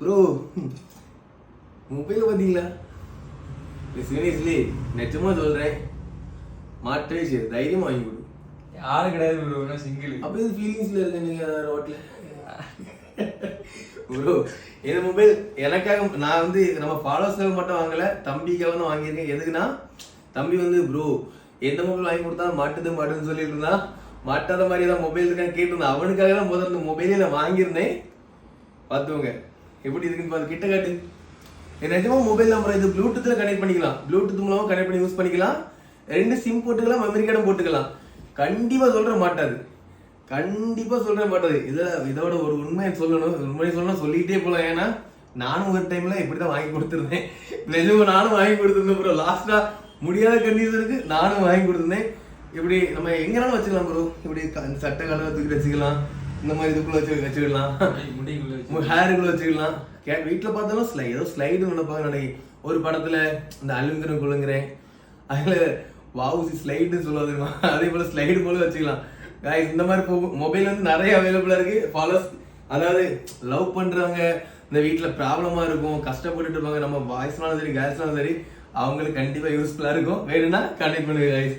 Bro mobile பார்த்தீங்களா seriously நிஜமா சொல்றேன். மாற்றவே சரி தைரியமா வாங்கி கொடு. யாரும் கிடையாது ப்ரோ நான் சிங்கிள் அப்போ இது ஃபீலிங்ஸ்ல இருக்க நீங்க ரோட்ல ப்ரோ இந்த மொபைல் எனக்காக நான் வந்து நம்ம ஃபாலோஸ்க்காக மட்டும் வாங்கல தம்பிக்காக தான் வாங்கியிருக்கேன். எதுக்குன்னா தம்பி வந்து ப்ரோ எந்த மொபைல் வாங்கி கொடுத்தா மாட்டுது மாட்டுன்னு சொல்லிட்டு இருந்தான் மாட்டாத மாதிரி தான் மொபைல் இருக்கான்னு கேட்டிருந்தான் அவனுக்காக தான் முதல்ல மொபைலே நான் வாங்கியிருந்தேன். பார்த்துக்கோங்க. எப்படி இருக்குன்னு பாரு கிட்ட காட்டு. நிஜமா மொபைல் நம்பர் இது ப்ளூடூத்ல கனெக்ட் பண்ணிக்கலாம். ப்ளூடூத் மூலமா கனெக்ட் பண்ணி யூஸ் பண்ணிக்கலாம். ரெண்டு சிம் போட்டுக்கலாம் மெமரி கார்டும் போட்டுக்கலாம். கண்டிப்பா சொல்ற மாட்டாது கண்டிப்பா சொல்ற மாட்டாது இத இதோட ஒரு உண்மையை சொல்லணும். உண்மையை சொல்லணும் சொல்லிட்டே போகலாம் ஏன்னா நானும் ஒரு டைம்ல இப்படிதான் வாங்கி கொடுத்துருந்தேன். நிஜமா நானும் வாங்கி கொடுத்துருந்தேன் ப்ரோ லாஸ்டா முடியாத கண்டிஷனுக்கு நானும் வாங்கி கொடுத்துருந்தேன். இப்படி நம்ம எங்கனாலும் வச்சுக்கலாம் ப்ரோ இப்படி சட்ட சட்டை கலவை தூக்கி வச்சுக்கலாம். இந்த மாதிரி இதுக்குள்ள வச்சு வச்சுக்கலாம். ஹேருக்குள்ள வச்சுக்கலாம். கே வீட்டில் பார்த்தாலும் ஸ்லை ஏதோ ஸ்லைடு நினைப்பாங்க நினைக்கி ஒரு படத்துல இந்த அலுங்குறேன் குழுங்குறேன் அதுல வாவுசி ஸ்லைடு சொல்லுவாங்க அதே போல ஸ்லைடு போல வச்சுக்கலாம். Guys இந்த மாதிரி மொபைல் வந்து நிறைய அவைலபிளா இருக்கு. ஃபாலோஸ் அதாவது லவ் பண்றவங்க இந்த வீட்ல ப்ராப்ளமா இருக்கும் கஷ்டப்பட்டுட்டு இருப்பாங்க. நம்ம பாய்ஸ்னாலும் சரி கேர்ள்ஸ்னாலும் சரி அவங்களுக்கு கண்டிப்பா யூஸ்ஃபுல்லா இருக்கும். வேணும்னா கனெக்ட் பண்ணுங்க guys.